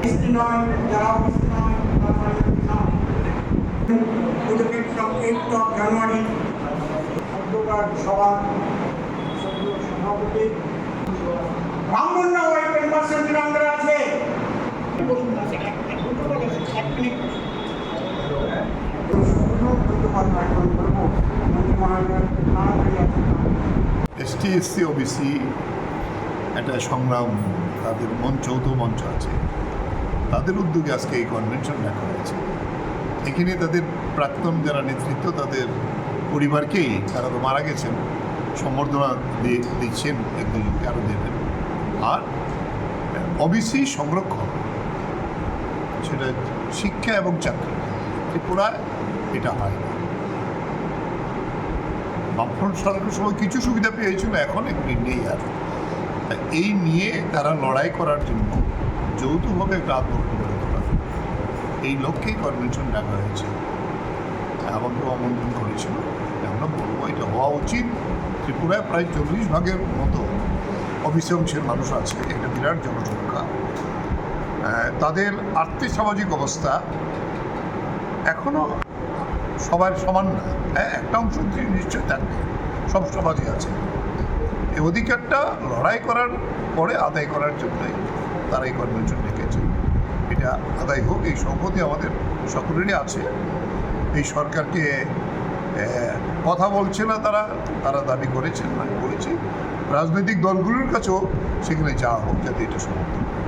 উপস্থিত নয়, যারা উপস্থিত নয় সংক্ষিপ্ত জানুয়ারি অন্ধকার সভা সভাপতি। ব্রাহ্মণনগরের পেনভার্সিটির আন্ডারে আছে। এসটি এসসি ওবিসি একটা সংগ্রাম, তাদের মঞ্চ তো মঞ্চ আছে। তাদের উদ্যোগে আজকে এই কনভেনশন ডাকা হয়েছে। এখানে তাদের প্রাক্তন যারা নেতৃত্ব, তাদের পরিবারকেই তারা তো মারা গেছেন, সম্বর্ধনা দিয়ে দিচ্ছেন একজনকে আরও দেবেন। আর ওবিসি সংরক্ষণ, সেটা শিক্ষা এবং চাকরি ত্রিপুরায় এটা হয় বামফ্রন্ট সরকারের সময় কিছু সুবিধা পেয়েছিল, এখন এগুলি নেই আর। এই নিয়ে তারা লড়াই করার জন্য যৌথভাবে আত্মপ্রতিরোধ করা এই লক্ষ্যেই কনভেনশন ডাকা হয়েছে। আমাকেও আমন্ত্রণ করেছিল। আমরা বলব এটা হওয়া উচিত। ত্রিপুরায় প্রায় চল্লিশ ভাগের মতো অফিসে অংশের মানুষ আছে। একটা বিরাট জনসংখ্যা। তাদের আর্থিক সামাজিক অবস্থা এখনও সবার সমান না। হ্যাঁ একটা অংশ নিশ্চয়ই থাকবে সব সমাজে আছে। এই অধিকারটা লড়াই করার পরে আদায় করার জন্যই। তারা এই কনভেনশন ডেকেছে। এটা আদায় হোক, এই সংহতি আমাদের সকলেরই আছে। এই সরকারকে কথা বলছে না তারা তারা দাবি করেছেন, আমি বলেছি। রাজনৈতিক দলগুলোর কাছেও সেখানে যাওয়া হোক, যাতে এটা করে।